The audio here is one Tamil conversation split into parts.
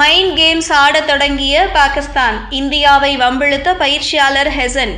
மைண்ட் கேம்ஸ் ஆடத் தொடங்கிய பாகிஸ்தான் இந்தியாவை வம்பிழுத்த பயிற்சியாளர் ஹெசன்.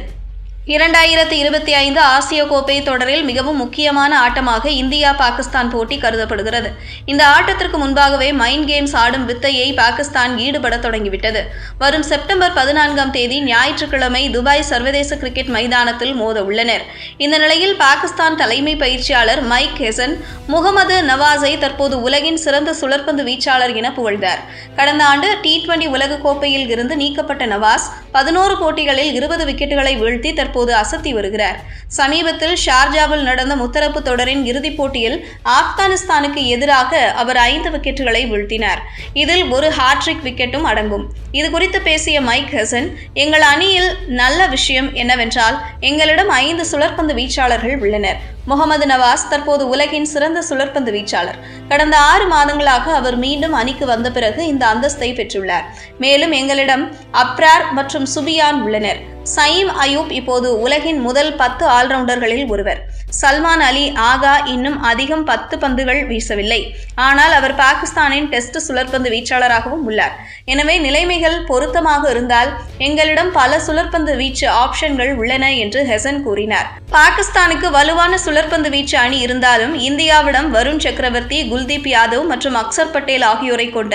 இரண்டாயிரத்தி இருபத்தி ஐந்து ஆசிய கோப்பை தொடரில் மிகவும் முக்கியமான ஆட்டமாக இந்தியா பாகிஸ்தான் போட்டி கருதப்படுகிறது. இந்த ஆட்டத்திற்கு முன்பாகவே மைண்ட் கேம்ஸ் ஆடும் வித்தையை பாகிஸ்தான் ஈடுபட தொடங்கிவிட்டது. வரும் செப்டம்பர் பதினான்காம் தேதி ஞாயிற்றுக்கிழமை துபாய் சர்வதேச கிரிக்கெட் மைதானத்தில் மோத உள்ளனர். இந்த நிலையில் பாகிஸ்தான் தலைமை பயிற்சியாளர் மைக் ஹெசன் முகமது நவாஸை தற்போது உலகின் சிறந்த சுழற்பந்து வீச்சாளர் என புகழ்ந்தார். கடந்த ஆண்டு டி டுவெண்டி உலகக்கோப்பையில் இருந்து நீக்கப்பட்ட நவாஸ் பதினோரு போட்டிகளில் இருபது விக்கெட்டுகளை வீழ்த்தி தற்போது அசத்தி வருகிறார். சமீபத்தில் ஷார்ஜாவில் நடந்த முத்தரப்பு தொடரின் இறுதிப் போட்டியில் ஆப்கானிஸ்தானுக்கு எதிராக அவர் ஐந்து விக்கெட்டுகளை வீழ்த்தினார். இதில் ஒரு ஹாட்ரிக் விக்கெட்டும் அடங்கும். இது குறித்து பேசிய மைக் ஹெசன் எங்கள் அணியில் நல்ல விஷயம் என்னவென்றால் எங்களிடம் ஐந்து சுழற்பந்து வீச்சாளர்கள் உள்ளனர். முகமது நவாஸ் தற்போது உலகின் சிறந்த சுழற்பந்து வீச்சாளர். கடந்த ஆறு மாதங்களாக அவர் மீண்டும் அணிக்கு வந்த பிறகு இந்த அந்தஸ்தை பெற்றுள்ளார். மேலும் எங்களிடம் அப்ரார் மற்றும் சுபியான் உள்ளனர். சயீம் அயூப் இப்போது உலகின் முதல் பத்து ஆல்ரவுண்டர்களில் ஒருவர். சல்மான் அலி ஆகா இன்னும் அதிகம் பத்து பந்துகள் வீசவில்லை. ஆனால் அவர் பாகிஸ்தானின் டெஸ்ட் சுழற்பந்து வீச்சாளராகவும் உள்ளார். எனவே நிலைமைகள் பொருத்தமாக இருந்தால் எங்களிடம் பல சுழற்பந்து வீச்சு ஆப்ஷன்கள் உள்ளன என்று ஹெசன் கூறினார். பாகிஸ்தானுக்கு வலுவான சுழற்பந்து வீச்சு அணி இருந்தாலும் இந்தியாவிடம் வருண் சக்கரவர்த்தி குல்தீப் யாதவ் மற்றும் அக்சர் பட்டேல் ஆகியோரை கொண்ட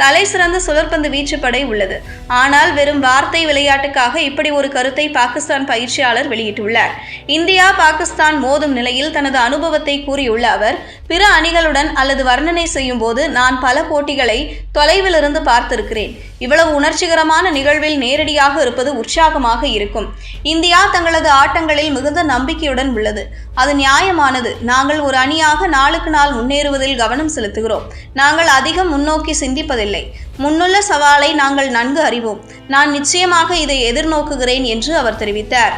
தலை சிறந்த சுழற்பந்து வீச்சு படை உள்ளது. ஆனால் வெறும் வார்த்தை விளையாட்டுக்காக இப்படி ஒரு கருத்தை பாகிஸ்தான் பயிற்சியாளர் வெளியிட்டுள்ளார். இந்தியா பாகிஸ்தான் மோதும் நிலையில் தனது அனுபவத்தை கூறியுள்ள அவர் பிற அணிகளுடன் அல்லது வர்ணனை செய்யும் போது நான் பல போட்டிகளை தொலைவிலிருந்து பார்த்திருக்கிறேன். இவ்வளவு உணர்ச்சிகரமான நிகழ்வில் நேரடியாக இருப்பது உற்சாகமாக இருக்கும். இந்தியா தங்களது ஆட்டங்களில் மிகுந்த நம்பிக்கையுடன் உள்ளது. அது நியாயமானது. நாங்கள் ஒரு அணியாக நாளுக்கு நாள் முன்னேறுவதில் கவனம் செலுத்துகிறோம். நாங்கள் அதிகம் முன்னோக்கி சிந்திப்பதில்லை. முன்னுள்ள சவாலை நாங்கள் நன்கு அறிவோம். நான் நிச்சயமாக இதை எதிர்நோக்குகிறேன் என்று அவர் தெரிவித்தார்.